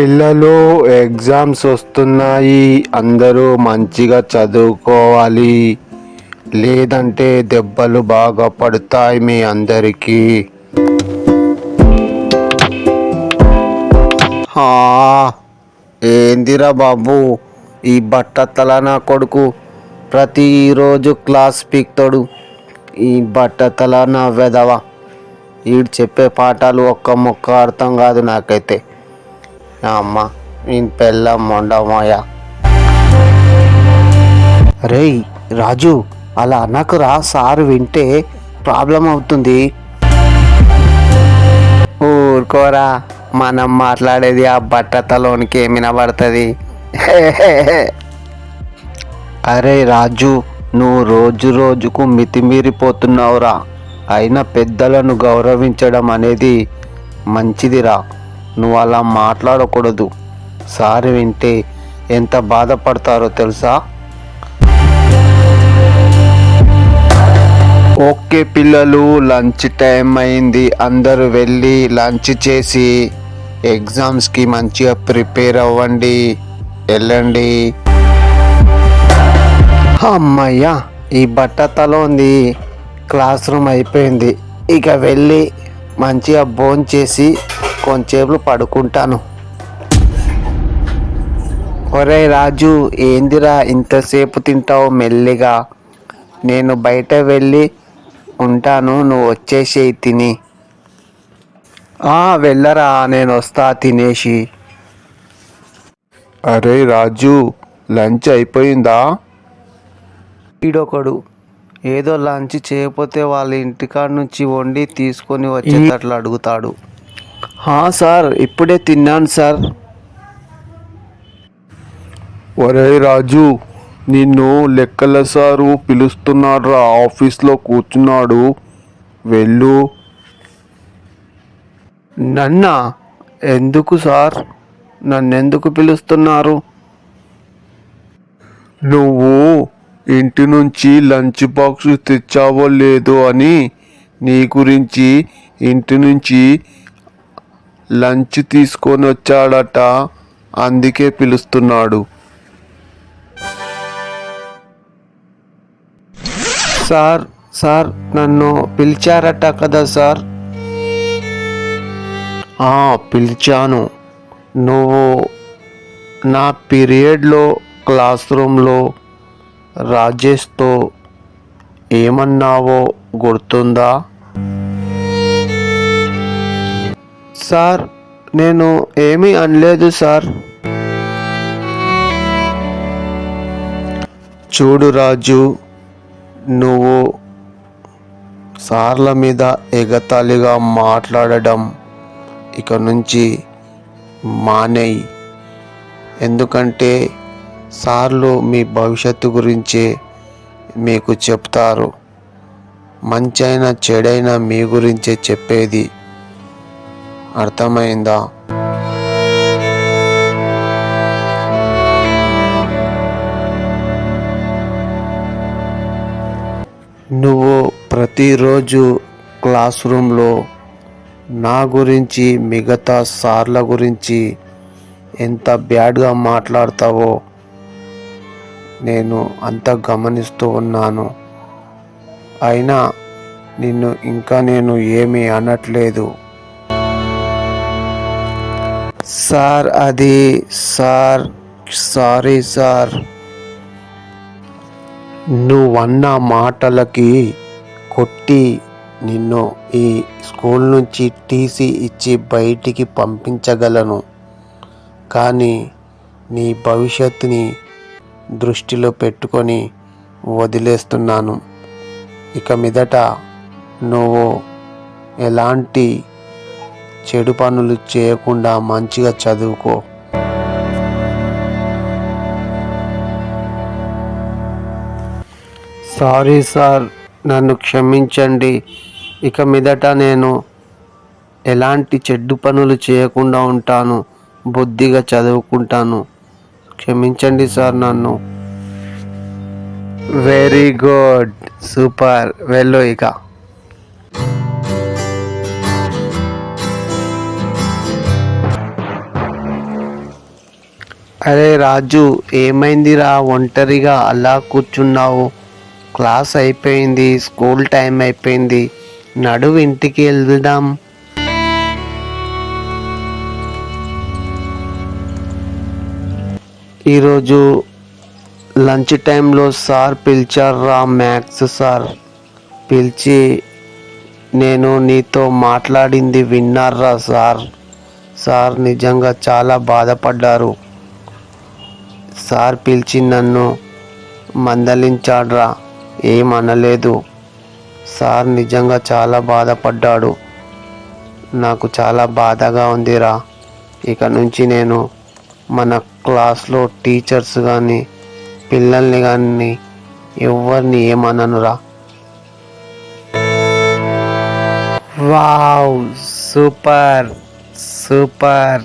పిల్లలు ఎగ్జామ్స్ వస్తున్నాయి అందరూ మంచిగా చదువుకోవాలి. లేదంటే దెబ్బలు బాగా పడతాయి మీ అందరికీ. హా, ఏందిరా బాబు ఈ బట్టతల నా కొడుకు ప్రతిరోజు క్లాస్ పీక్తాడు. ఈ బట్టతల నా వెదవ వీడు చెప్పే పాఠాలు ఒక్క మొక్క అర్థం కాదు నాకైతే. అమ్మ నేను పెళ్ళం మొండమాయ రేయ్ రాజు అలా అనకురా సార్ వింటే ప్రాబ్లం అవుతుంది. ఊరుకోరా మనం మాట్లాడేది ఆ బట్టతలోనికి ఏమైనా వినబడుతుంది? అరే రాజు నువ్వు రోజు రోజుకు మితిమీరిపోతున్నావురా. అయినా పెద్దలను గౌరవించడం అనేది మంచిదిరా. నువ్వు అలా మాట్లాడకూడదు. సారి వింటే ఎంత బాధపడతారో తెలుసా? ఓకే పిల్లలు లంచ్ టైం అయింది. అందరూ వెళ్ళి లంచ్ చేసి ఎగ్జామ్స్కి మంచిగా ప్రిపేర్ అవ్వండి. వెళ్ళండి. అమ్మయ్యా ఈ బట్టతలో ఉంది. క్లాస్ రూమ్ అయిపోయింది. ఇక వెళ్ళి మంచిగా భోంచేసి చేసి కొంచెంసేపు పడుకుంటాను. ఒరే రాజు ఏందిరా ఇంతసేపు తింటావు మెల్లిగా? నేను బయట వెళ్ళి ఉంటాను నువ్వు వచ్చేసేయి తిని. వెళ్ళరా నేను వస్తా తినేసి. అరే రాజు లంచ్ అయిపోయిందా? ఈడొకడు ఏదో లంచ్ చేయకపోతే వాళ్ళ ఇంటికాడ నుంచి వండి తీసుకొని వచ్చేటట్లు అడుగుతాడు. సార్ ఇప్పుడే తిన్నాను సార్ ఒరే రాజు నిన్ను లెక్కల సారు పిలుస్తున్నాడు రా ఆఫీస్లో కూర్చున్నాడు. వెళ్ళు. నన్నా ఎందుకు సార్? నన్నెందుకు పిలుస్తున్నారు? నువ్వు ఇంటి నుంచి లంచ్ బాక్స్ తెచ్చావో లేదో అని నీ గురించి ఇంటి నుంచి లంచ్ తీసుకొని వచ్చాడట. అందుకే పిలుస్తున్నాడు. సార్ సార్ నన్ను పిలిచారట కదా సార్? ఆ, పిలిచాను. నువ్వు నా పీరియడ్లో క్లాస్ రూమ్లో రాజేష్తో ఏమన్నావో గుర్తుందా? సార్ నేను ఏమీ అనలేదు సార్. చూడు రాజు నువ్వు సార్ల మీద ఎగతాళిగా మాట్లాడడం ఇక నుంచి మానేయి. ఎందుకంటే సార్లు మీ భవిష్యత్తు గురించే మీకు చెప్తారు. మంచైనా చెడైనా మీ గురించే చెప్పేది అర్థమైందా? నువ్వు ప్రతిరోజు క్లాస్ రూమ్లో నా గురించి మిగతా సార్ల గురించి ఎంత బ్యాడ్గా మాట్లాడతావో నేను అంత గమనిస్తూ ఉన్నాను. అయినా నిన్ను ఇంకా నేను ఏమీ అనట్లేదు. సార్ అది సార్ సారీ సార్. నువ్వన్న మాటలకి కొట్టి నిన్ను ఈ స్కూల్ నుంచి టీసీ ఇచ్చి బయటికి పంపించగలను. కానీ నీ భవిష్యత్తుని దృష్టిలో పెట్టుకొని వదిలేస్తున్నాను. ఇక మీదట నువ్వు ఎలాంటి చెడు పనులు చేయకుండా మంచిగా చదువుకో. సారీ సార్ నన్ను క్షమించండి. ఇక మీదట నేను ఎలాంటి చెడ్డు పనులు చేయకుండా ఉంటాను బుద్ధిగా చదువుకుంటాను. క్షమించండి సార్ నన్ను. వెరీ గుడ్ సూపర్ వెళ్ళు ఇక. అరే రాజు ఏమైందిరా? ఒంటరిగా అలా కూర్చున్నావు. క్లాస్ అయిపోయింది స్కూల్ టైం అయిపోయింది. నడువు ఇంటికి వెళ్దాం. ఈరోజు లంచ్ టైంలో సార్ పిలిచారా మ్యాథ్స్ సార్. పిలిచి నేను నీతో మాట్లాడింది విన్నారా సార్. సార్ నిజంగా చాలా బాధపడ్డారు. సార్ పిలిచి నన్ను మందలించాడ్రా? ఏమనలేదు సార్ నిజంగా చాలా బాధపడ్డాడు. నాకు చాలా బాధగా ఉందిరా. ఇక నుంచి నేను మన క్లాస్లో టీచర్స్ కానీ పిల్లల్ని కానీ ఎవరిని ఏమననురా. వావ్! సూపర్! సూపర్!